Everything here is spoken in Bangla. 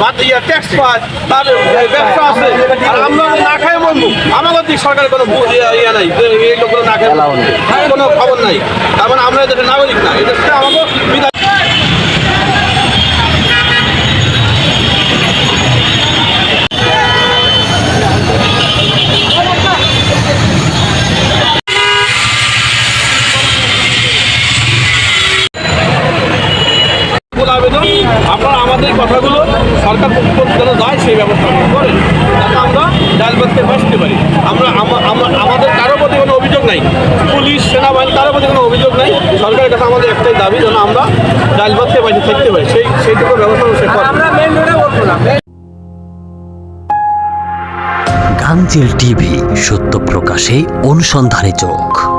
ভাত ট্যাক্স পায় তার ব্যবসা আছে। আর আমরা না খাই বন্ধু আমাদের দিক সরকারের কোনো ইয়া- ইয়া নাই এই লোকগুলো না খায় কোনো খবর নাই। তার মানে আমরা এদের নাগরিক না এদের মূল আবেদন। আপনারা আমাদের কথাগুলো সরকার পক্ষ যেন যায় সেই ব্যবস্থা করেন। যাতে আমরা ডাল ভাতকে বাঁচতে পারি। আমরা আমা- আমা- আমাদের কারোর প্রতি কোনো অভিযোগ নাই। পুলিশ, সেনাবাহিনী কারোর প্রতি কোনো অভিযোগ নাই। সরকারের কাছে আমাদের একটাই দাবি, যেন আমরা ডাল ভাতকে বাঁচিয়ে থাকতে পারি। সেই, সেইটুকু ব্যবস্থা সে করে টিভি, সত্য প্রকাশে অনুসন্ধানী চোখ।